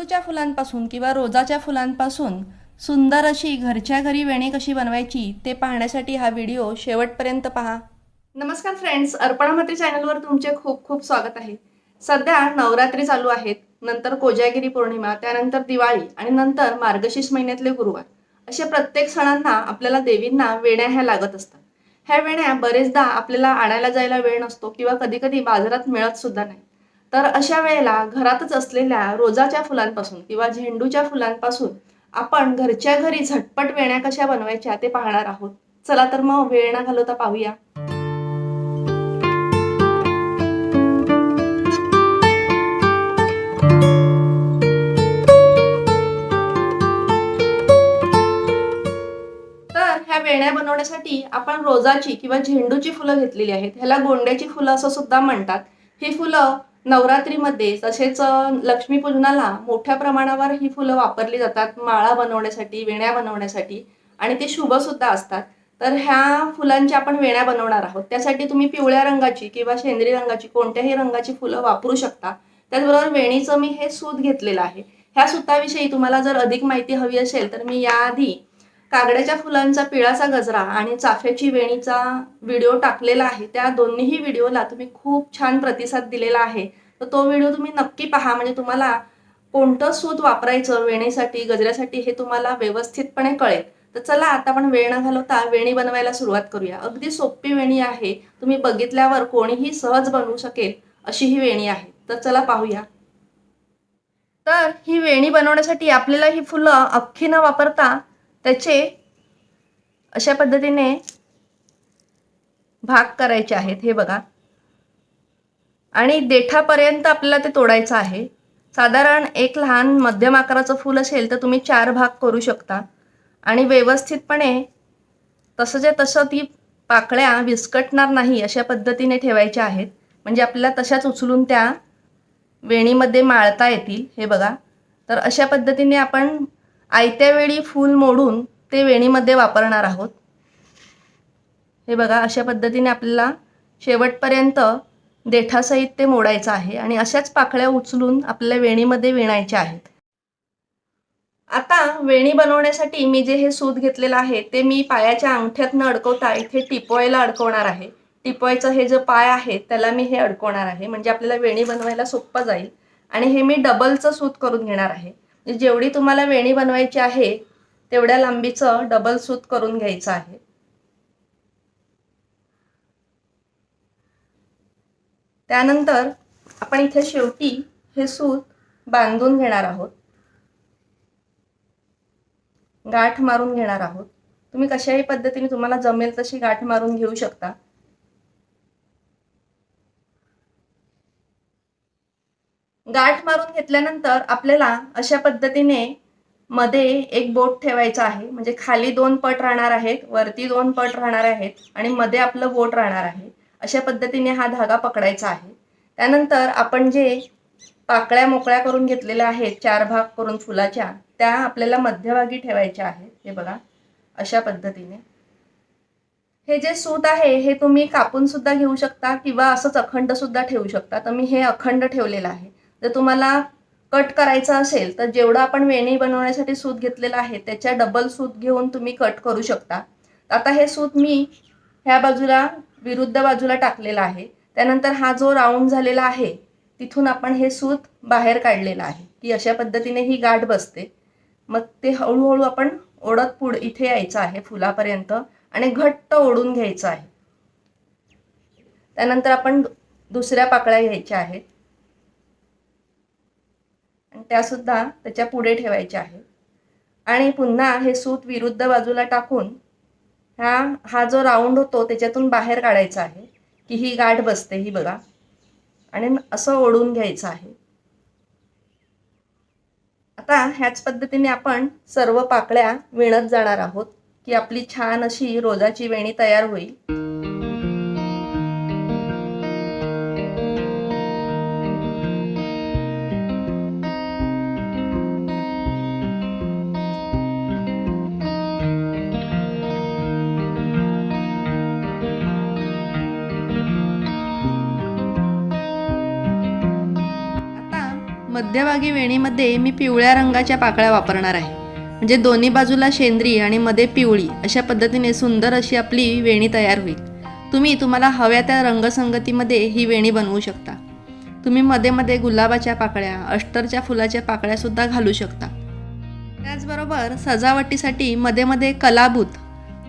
झेंडूच्या फुलांपासून किंवा रोजाच्या फुलांपासून सुंदर अशी घरच्या घरी वेणी कशी बनवायची ते पाहण्यासाठी हा व्हिडिओ शेवटपर्यंत पहा. नमस्कार फ्रेंड्स अर्पणा चॅनलवर तुमचे खूप खूप स्वागत आहे. सध्या नवरात्री चालू आहेत नंतर कोजागिरी पौर्णिमा त्यानंतर दिवाळी आणि नंतर मार्गशीर्ष महिन्यातले गुरुवार. अशा प्रत्येक सणांना आपल्याला देवींना वेण्या ह्या लागत असतात. ह्या वेण्या बरेचदा आपल्याला आणायला जायला वेळ नसतो किंवा कधी कधी बाजारात मिळत सुद्धा नाही. तर अशा वेळेला घरातच असलेल्या रोजाच्या फुलांपासून किंवा झेंडूच्या फुलांपासून आपण घरच्या घरी झटपट वेण्या कशा बनवायच्या ते पाहणार आहोत. चला तर मग वेळ न घालवता पाहूया. तर ह्या वेण्या बनवण्यासाठी आपण रोजाची किंवा झेंडूची फुलं घेतलेली आहेत. ह्याला गोंड्याची फुलं असं सुद्धा म्हणतात. ही फुलं नवरात्रीमध्ये तसेच लक्ष्मीपूजनाला मोठ्या प्रमाणावर ही फुलं वापरली जातात माळा बनवण्यासाठी वेण्या बनवण्यासाठी. आणि ते शुभसुद्धा असतात. तर ह्या फुलांच्या आपण वेण्या बनवणार आहोत. त्यासाठी तुम्ही पिवळ्या रंगाची किंवा शेंद्री रंगाची कोणत्याही रंगाची फुलं वापरू शकता. त्याचबरोबर वेणीचं मी हे सूत घेतलेलं आहे. ह्या सुताविषयी तुम्हाला जर अधिक माहिती हवी असेल तर मी याआधी कागड्याच्या फुलांचा पिळाचा गजरा आणि चाफ्याची वेणीचा व्हिडिओ टाकलेला आहे. त्या दोन्हीही व्हिडिओला तुम्ही खूप छान प्रतिसाद दिलेला आहे. तर तो व्हिडिओ तुम्ही नक्की पहा. म्हणजे तुम्हाला कोणतं सूत वापरायचं वेणीसाठी गजऱ्यासाठी हे तुम्हाला व्यवस्थितपणे कळेल. तर चला आता आपण वेळ न घालवता वेणी बनवायला सुरुवात करूया. अगदी सोपी वेणी आहे. तुम्ही बघितल्यावर कोणीही सहज बनवू शकेल अशी ही वेणी आहे. तर चला पाहूया. तर ही वेणी बनवण्यासाठी आपल्याला ही फुलं अख्खी न वापरता त्याचे अशा पद्धतीने भाग करायचे आहेत हे बघा. आणि देठापर्यंत आपल्याला ते तोडायचं आहे. साधारण एक लहान मध्यम आकाराचं फूल असेल तर तुम्ही चार भाग करू शकता. आणि व्यवस्थितपणे तसंच्या तसं ती पाकळ्या विस्कटणार नाही अशा पद्धतीने ठेवायच्या आहेत. म्हणजे आपल्याला तशाच उचलून त्या वेणीमध्ये माळता येतील हे बघा. तर अशा पद्धतीने आपण आयत्या वेळी फूल मोडून ते वेणीमध्ये वापरणार आहोत. हे बघा अशा पद्धतीने आपल्याला शेवटपर्यंत देठासहित ते मोडायचं आहे आणि अशाच पाकळ्या उचलून आपल्या वेणीमध्ये विणायच्या आहेत. आता वेणी बनवण्यासाठी मी जे हे सूत घेतलेलं आहे ते मी पायाच्या अंगठ्यात न अडकवता इथे टिपवायला अडकवणार आहे. टिपवायचं हे जे पाय आहे त्याला मी हे अडकवणार आहे. म्हणजे आपल्याला वेणी बनवायला सोपं जाईल. आणि हे मी डबलचं सूत करून घेणार आहे. जेवढी तुम्हाला वेणी बनवायची आहे तेवढ्या लांबीचं डबल सूत करून घ्यायचं आहे. त्यानंतर आपण इथे शेवटी हे सूत बांधून घेणार आहोत. गाठ मारून घेणार आहोत. तुम्ही कशाही पद्धतीने तुम्हाला जमेल तशी गाठ मारून घेऊ शकता. गाठ मारून घेतल्यानंतर आपल्याला अशा पद्धतीने मध्ये एक बोट ठेवायचं आहे. म्हणजे खाली दोन पट राहणार आहेत वरती दोन पट राहणार आहेत आणि मध्ये आपलं बोट राहणार आहे. अशा पद्धतीने हा धागा पकडायचा आहे. त्यानंतर आपण जे पाकळ्या मोकळ्या करून घेतलेल्या आहेत चार भाग करून फुलाच्या त्या आपल्याला मध्यभागी ठेवायच्या आहेत. हे बघा अशा पद्धतीने. हे जे सूत आहे हे तुम्ही कापून सुद्धा घेऊ शकता किंवा असंच अखंड सुद्धा ठेवू शकता. तर मी हे अखंड ठेवलेलं आहे. जर तुम्हाला कट करायचं असेल तर जेवढं आपण वेणी बनवण्यासाठी सूत घेतलेलं आहे त्याच्या डबल सूत घेऊन तुम्ही कट करू शकता. आता हे सूत मी ह्या बाजूला विरुद्ध बाजूला टाकलेला आहे. त्यानंतर हा जो राऊंड झालेला आहे तिथून आपण हे सूत बाहेर काढलेलं आहे की अशा पद्धतीने ही गाठ बसते. मग ते हळूहळू आपण ओढत पुढे इथे यायचं आहे फुलापर्यंत आणि घट्ट ओढून घ्यायचं आहे. त्यानंतर आपण दुसऱ्या पाकळ्या घ्यायच्या आहेत. त्यासुद्धा त्याच्या पुढे ठेवायच्या आहेत. आणि पुन्हा हे सूत विरुद्ध बाजूला टाकून हा हा जो राऊंड होतो त्याच्यातून बाहेर काढायचा आहे की ही गाठ बसते ही बघा. आणि असं ओढून घ्यायचं आहे. आता ह्याच पद्धतीने आपण सर्व पाकळ्या विणत जाणार आहोत की आपली छान अशी रोजाची वेणी तयार होईल. मध्यभागी वेणीमध्ये मी पिवळ्या रंगाच्या पाकळ्या वापरणार आहे. म्हणजे दोन्ही बाजूला शेंद्री आणि मध्ये पिवळी अशा पद्धतीने सुंदर अशी आपली वेणी तयार होईल. तुम्ही तुम्हाला हव्या त्या रंगसंगतीमध्ये ही वेणी बनवू शकता. तुम्ही मध्ये मध्ये गुलाबाच्या पाकळ्या अष्टरच्या फुलाच्या पाकळ्यासुद्धा घालू शकता. त्याचबरोबर सजावटीसाठी मध्ये मध्ये कलाबूत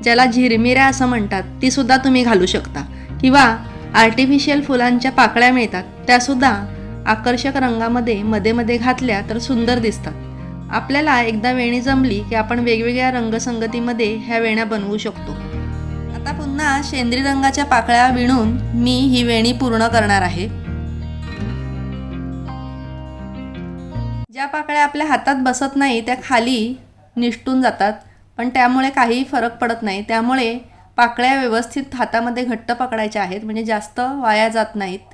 ज्याला झिरमिऱ्या असं म्हणतात तीसुद्धा तुम्ही घालू शकता. किंवा आर्टिफिशियल फुलांच्या पाकळ्या मिळतात त्यासुद्धा आकर्षक रंगामध्ये मध्ये मध्ये घातल्या तर सुंदर दिसतात. आपल्याला एकदा वेणी जमली की आपण वेगवेगळ्या रंगसंगतीमध्ये ह्या वेण्या बनवू शकतो. आता पुन्हा शेंद्री रंगाच्या पाकळ्या विणून मी ही वेणी पूर्ण करणार आहे. ज्या पाकळ्या आपल्या हातात बसत नाही त्या खाली निष्ठून जातात. पण त्यामुळे काहीही फरक पडत नाही. त्यामुळे पाकळ्या व्यवस्थित हातामध्ये घट्ट पकडायच्या आहेत. म्हणजे जास्त वाया जात नाहीत.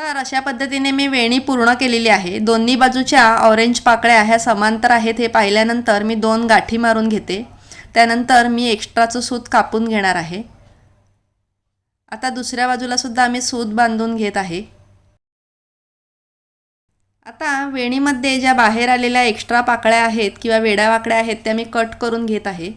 तर अशा पद्धतीने मी वेणी पूर्ण केलेली आहे. दोन्ही बाजूच्या ऑरेंज पाकळ्या ह्या समांतर आहेत हे पाहिल्यानंतर मी दोन गाठी मारून घेते. त्यानंतर मी एक्स्ट्राचं सूत कापून घेणार आहे. आता दुसऱ्या बाजूला सुद्धा आम्ही सूत बांधून घेत आहे. आता वेणीमध्ये ज्या बाहेर आलेल्या एक्स्ट्रा पाकळ्या आहेत किंवा वेड्या वाकड्या आहेत त्या मी कट करून घेत आहे.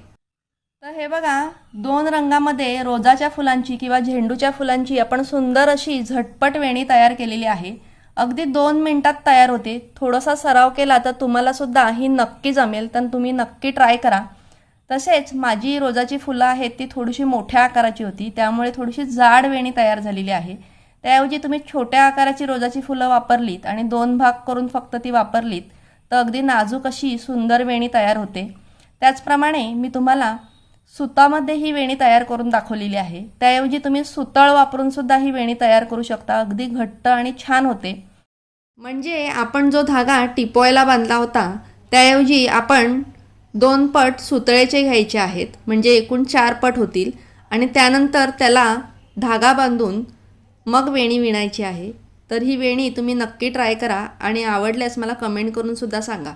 तर हे बघा दोन रंगामध्ये रोजाच्या फुलांची किंवा झेंडूच्या फुलांची आपण सुंदर अशी झटपट वेणी तयार केलेली आहे. अगदी दोन मिनिटात तयार होते. थोडासा सराव केला तर तुम्हाला सुद्धा ही नक्की जमेल तर तुम्ही नक्की ट्राय करा. तसेच माझी रोजाची फुलं आहेत ती थोडीशी मोठ्या आकाराची होती त्यामुळे थोडीशी जाड वेणी तयार झालेली आहे. त्याऐवजी तुम्ही छोट्या आकाराची रोजाची फुलं वापरलीत आणि दोन भाग करून फक्त ती वापरलीत तर अगदी नाजूक अशी सुंदर वेणी तयार होते. त्याचप्रमाणे मी तुम्हाला सुतामध्ये ही वेणी तयार करून दाखवलेली आहे. त्याऐवजी तुम्ही सुतळ वापरून सुद्धा ही वेणी तयार करू शकता. अगदी घट्ट आणि छान होते. म्हणजे आपण जो धागा टिपोयला बांधला होता त्याऐवजी आपण दोन पट सुतळेचे घ्यायचे आहेत. म्हणजे एकूण चार पट होतील. आणि त्यानंतर त्याला धागा बांधून मग वेणी विणायची आहे. तर ही वेणी तुम्ही नक्की ट्राय करा आणि आवडल्यास मला कमेंट करून सुद्धा सांगा.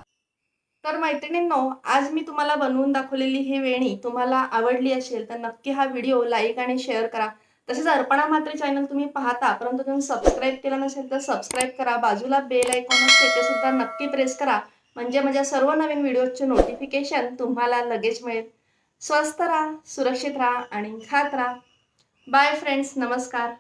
तर मैत्रिणींनो आज मी तुम्हाला बनवून दाखवलेली ही वेणी तुम्हाला आवडली असेल तर नक्की हा व्हिडिओ लाईक आणि शेअर करा. तसेच अर्पणा मात्रे चॅनल तुम्ही पाहता परंतु तुम्ही सबस्क्राईब केलं नसेल तर सबस्क्राईब करा. बाजूला बेल आयकॉन असते ते सुद्धा नक्की प्रेस करा. म्हणजे माझ्या सर्व नवीन व्हिडिओचे नोटिफिकेशन तुम्हाला लगेच मिळेल. स्वस्त राहा सुरक्षित राहा आणि खात राहा. बाय फ्रेंड्स नमस्कार.